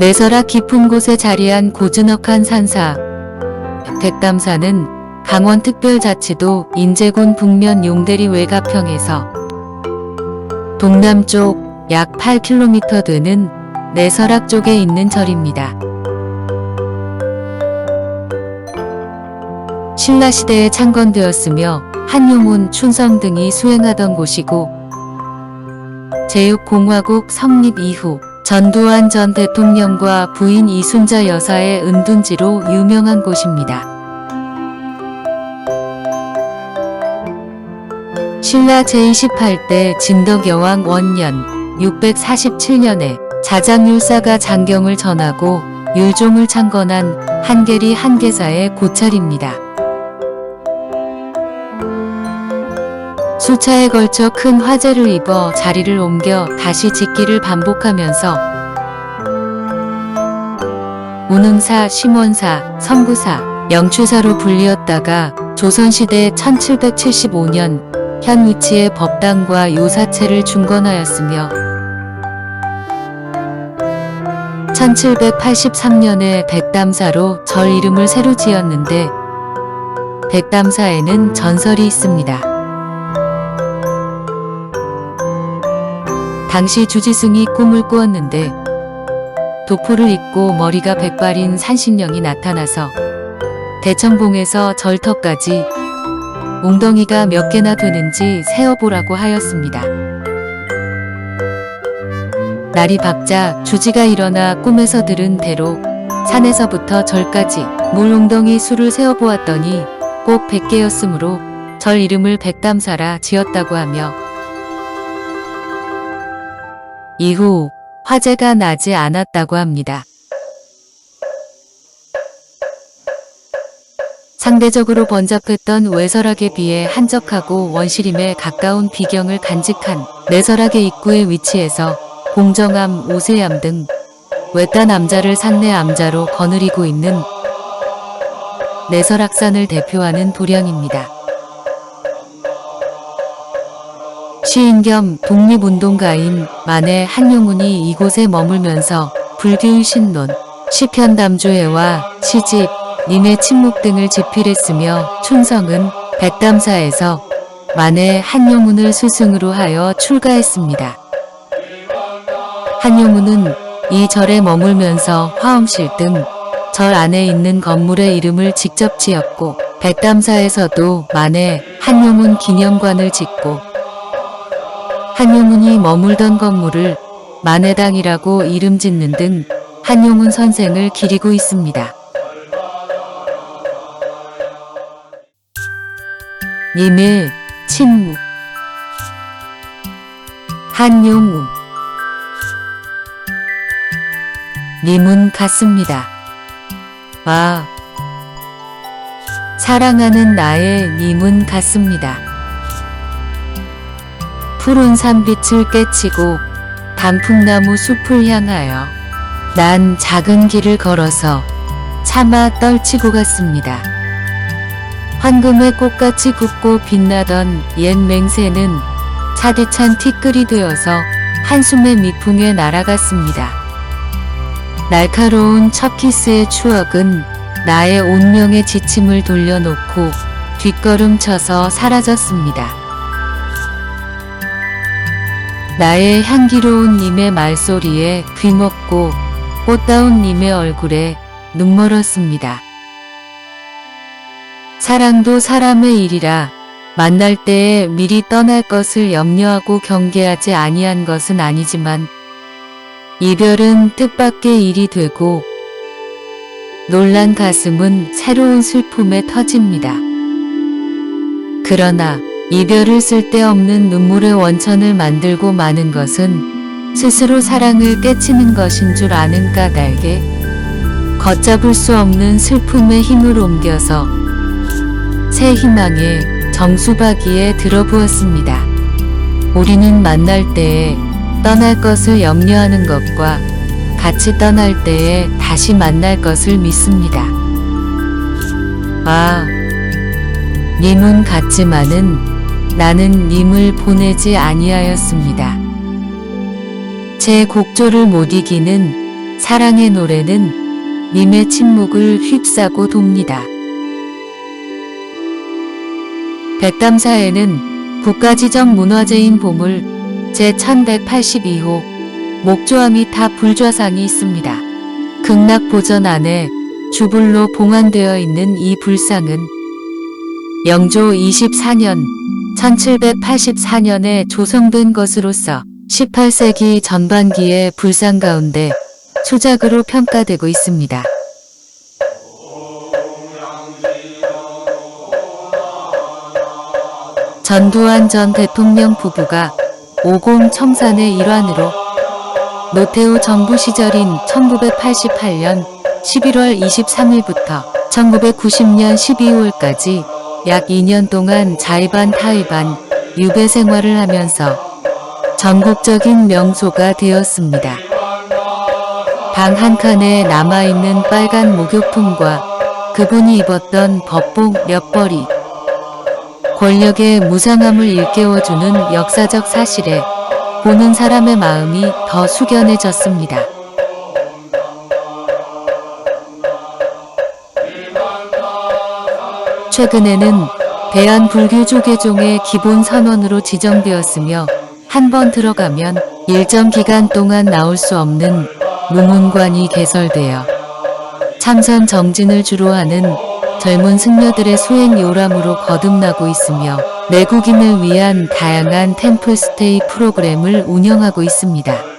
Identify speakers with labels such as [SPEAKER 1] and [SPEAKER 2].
[SPEAKER 1] 내설악 깊은 곳에 자리한 고즈넉한 산사. 백담사는 강원특별자치도 인제군 북면 용대리 외가평에서 동남쪽 약 8km 되는 내설악 쪽에 있는 절입니다. 신라시대에 창건되었으며 한용운, 춘성 등이 수행하던 곳이고 제6공화국 성립 이후 전두환 전 대통령과 부인 이순자 여사의 은둔지로 유명한 곳입니다. 신라 제28대 진덕여왕 원년 647년에 자장율사가 장경을 전하고 율종을 창건한 한계리 한계사의 고찰입니다. 수차에 걸쳐 큰 화재를 입어 자리를 옮겨 다시 짓기를 반복하면서 운흥사, 심원사, 성구사, 영추사로 불리었다가 조선시대 1775년 현 위치의 법당과 요사체를 중건하였으며 1783년에 백담사로 절 이름을 새로 지었는데 백담사에는 전설이 있습니다. 당시 주지승이 꿈을 꾸었는데 도포를 입고 머리가 백발인 산신령이 나타나서 대청봉에서 절터까지 웅덩이가 몇 개나 되는지 세어보라고 하였습니다. 날이 밝자 주지가 일어나 꿈에서 들은 대로 산에서부터 절까지 물 웅덩이 수를 세어보았더니 꼭 100개였으므로 절 이름을 백담사라 지었다고 하며 이후 화재가 나지 않았다고 합니다. 상대적으로 번잡했던 외설악에 비해 한적하고 원시림에 가까운 비경을 간직한 내설악의 입구의 위치에서 공정암, 오세암 등 외딴 암자를 산내 암자로 거느리고 있는 내설악산을 대표하는 도량입니다. 시인 겸 독립운동가인 만해 한용운이 이곳에 머물면서 불교의 신론, 시편 담조회와 시집, 님의 침묵 등을 집필했으며 춘성은 백담사에서 만해 한용운을 스승으로 하여 출가했습니다. 한용운은 이 절에 머물면서 화엄실 등 절 안에 있는 건물의 이름을 직접 지었고 백담사에서도 만해 한용운 기념관을 짓고 한용운이 머물던 건물을 만해당이라고 이름 짓는 등 한용운 선생을 기리고 있습니다. 님의 침묵 한용운 님은 같습니다. 아 사랑하는 나의 님은 같습니다. 푸른 산빛을 깨치고 단풍나무 숲을 향하여 난 작은 길을 걸어서 차마 떨치고 갔습니다. 황금의 꽃같이 굽고 빛나던 옛 맹세는 차디찬 티끌이 되어서 한숨의 미풍에 날아갔습니다. 날카로운 첫 키스의 추억은 나의 운명의 지침을 돌려놓고 뒷걸음 쳐서 사라졌습니다. 나의 향기로운 님의 말소리에 귀먹고 꽃다운 님의 얼굴에 눈멀었습니다. 사랑도 사람의 일이라 만날 때에 미리 떠날 것을 염려하고 경계하지 아니한 것은 아니지만 이별은 뜻밖의 일이 되고 놀란 가슴은 새로운 슬픔에 터집니다. 그러나 이별을 쓸데없는 눈물의 원천을 만들고 마는 것은 스스로 사랑을 깨치는 것인 줄 아는 까닭에 걷잡을 수 없는 슬픔의 힘을 옮겨서 새 희망의 정수박이에 들어부었습니다. 우리는 만날 때에 떠날 것을 염려하는 것과 같이 떠날 때에 다시 만날 것을 믿습니다. 아, 님은 같지만은 나는 님을 보내지 아니하였습니다. 제 곡조를 못 이기는 사랑의 노래는 님의 침묵을 휩싸고 돕니다. 백담사에는 국가지정 문화재인 보물 제1182호 목조암이 탑 불좌상이 있습니다. 극락 보전 안에 주불로 봉안되어 있는 이 불상은 영조 24년 1784년에 조성된 것으로서 18세기 전반기의 불상 가운데 수작으로 평가되고 있습니다. 전두환 전 대통령 부부가 오공 청산의 일환으로 노태우 정부 시절인 1988년 11월 23일부터 1990년 12월까지 약 2년 동안 자의반 타의반 유배 생활을 하면서 전국적인 명소가 되었습니다. 방 한 칸에 남아있는 빨간 목욕품과 그분이 입었던 법복 몇 벌이 권력의 무상함을 일깨워주는 역사적 사실에 보는 사람의 마음이 더 숙연해졌습니다. 최근에는 대한 불교조계종의 기본 선언으로 지정되었으며 한 번 들어가면 일정 기간 동안 나올 수 없는 무문관이 개설되어 참선 정진을 주로 하는 젊은 승려들의 수행 요람으로 거듭나고 있으며 내국인을 위한 다양한 템플스테이 프로그램을 운영하고 있습니다.